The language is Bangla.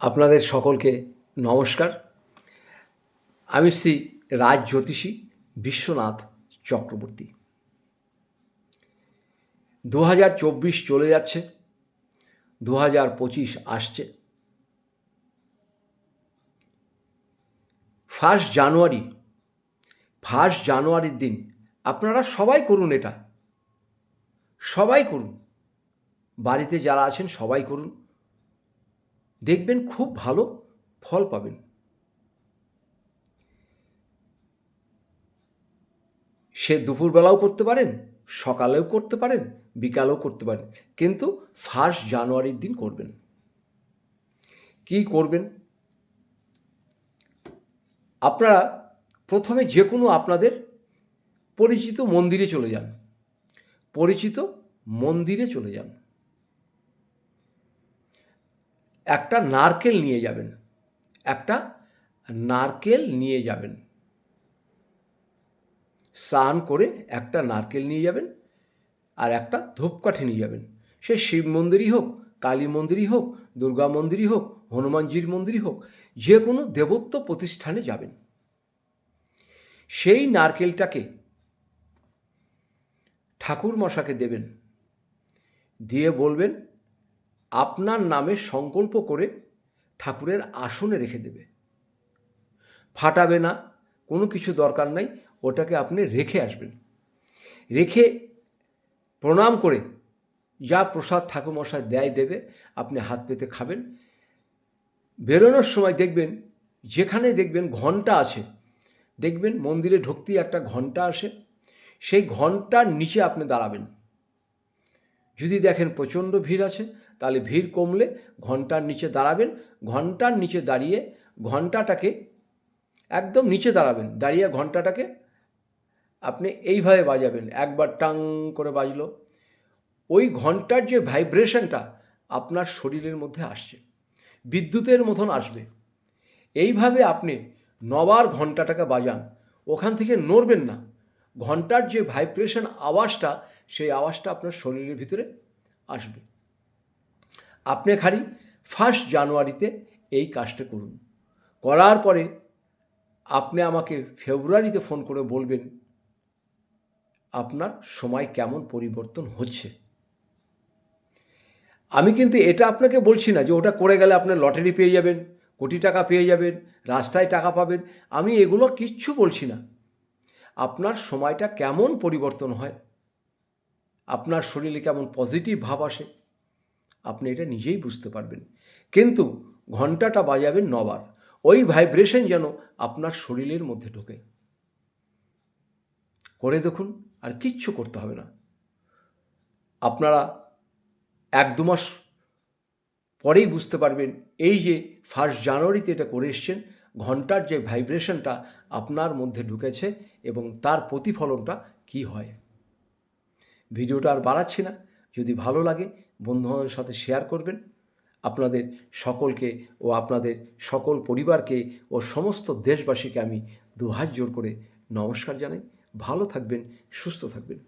আপনাদের সকলকে নমস্কার। আমি শ্রী রাজ জ্যোতিষী বিশ্বনাথ চক্রবর্তী। দু হাজার চব্বিশ চলে যাচ্ছে দু হাজার পঁচিশ আসছে। ফার্স্ট জানুয়ারি, ফার্স্ট জানুয়ারির দিন আপনারা সবাই করুন এটা। সবাই করুন। বাড়িতে যারা আছেন সবাই করুন। দেখবেন খুব ভালো ফল পাবেন। সে দুপুরবেলাও করতে পারেন, সকালেও করতে পারেন, বিকালেও করতে পারেন, কিন্তু ফার্স্ট জানুয়ারির দিন করবেন। কি করবেন? আপনারা প্রথমে যে কোনো আপনাদের পরিচিত মন্দিরে চলে যান। পরিচিত মন্দিরে চলে যান। একটা নারকেল নিয়ে যাবেন। একটা নারকেল নিয়ে যাবেন। স্নান করে একটা নারকেল নিয়ে যাবেন আর একটা ধূপকাঠি নিয়ে যাবেন। সে শিব মন্দিরই হোক, কালী মন্দিরই হোক, দুর্গা মন্দিরই হোক, হনুমানজির মন্দিরই হোক, যে কোনো দেবত্ব প্রতিষ্ঠানে যাবেন। সেই নারকেলটাকে ঠাকুর মশাকে দেবেন। দিয়ে বলবেন আপনার নামে সংকল্প করে ঠাকুরের আসনে রেখে দেবে। ফাটাবে না, কোনো কিছু দরকার নাই, ওটাকে আপনি রেখে আসবেন। রেখে প্রণাম করে যা প্রসাদ ঠাকুরমশাই দেয় দেবে, আপনি হাত পেতে খাবেন। বেরোনোর সময় দেখবেন, যেখানে দেখবেন ঘণ্টা আছে, দেখবেন মন্দিরে ঢুকতেই একটা ঘণ্টা আসে, সেই ঘণ্টার নিচে আপনি দাঁড়াবেন। যদি দেখেন প্রচণ্ড ভিড় আছে তাহলে ভিড় কমলে ঘণ্টার নিচে দাঁড়াবেন, ঘণ্টার নিচে দাঁড়িয়ে ঘন্টাটাকে একদম নিচে দাঁড়াবেন, দাঁড়িয়ে ঘন্টাটাকে আপনি এইভাবে বাজাবেন, একবার টাং করে বাজলো। ওই ঘণ্টার যে ভাইব্রেশনটা আপনার শরীরের মধ্যে আসছে, বিদ্যুতের মতন আসবে। এইভাবে আপনি নবার ঘন্টাটাকে বাজান, ওখান থেকে নড়বেন না। ঘণ্টার যে ভাইব্রেশন আওয়াজটা, সেই আওয়াজটা আপনার শরীরের ভিতরে আসবে। আপনি খালি ফার্স্ট জানুয়ারিতে এই কাজটা করুন। করার পরে আপনি আমাকে ফেব্রুয়ারিতে ফোন করে বলবেন আপনার সময় কেমন পরিবর্তন হচ্ছে। আমি কিন্তু এটা আপনাকে বলছি না যে ওটা করে গেলে আপনার লটারি পেয়ে যাবেন, কোটি টাকা পেয়ে যাবেন, রাস্তায় টাকা পাবেন, আমি এগুলো কিচ্ছু বলছি না। আপনার সময়টা কেমন পরিবর্তন হয়, আপনার শরীরে কেমন পজিটিভ ভাব আসে আপনি এটা নিজেই বুঝতে পারবেন। কিন্তু ঘন্টাটা বাজাবেন নবার। ওই ভাইব্রেশন যেন আপনার শরীরের মধ্যে ঢোকে। করে দেখুন, আর কিচ্ছু করতে হবে না। আপনারা এক দু মাস পরেই বুঝতে পারবেন, এই যে ফার্স্ট জানুয়ারিতে এটা করে এসছেন, ঘণ্টার যে ভাইব্রেশনটা আপনার মধ্যে ঢুকেছে এবং তার প্রতিফলনটা কি হয়। ভিডিওটা আর বাড়াচ্ছি না। যদি ভালো লাগে, বন্ধুবান্ধবের সাথে শেয়ার করবেন। আপনাদের সকলকে ও আপনাদের সকল পরিবারকে ও সমস্ত দেশবাসীকে আমি দুহাত জোর করে নমস্কার জানাই। ভালো থাকবেন, সুস্থ থাকবেন।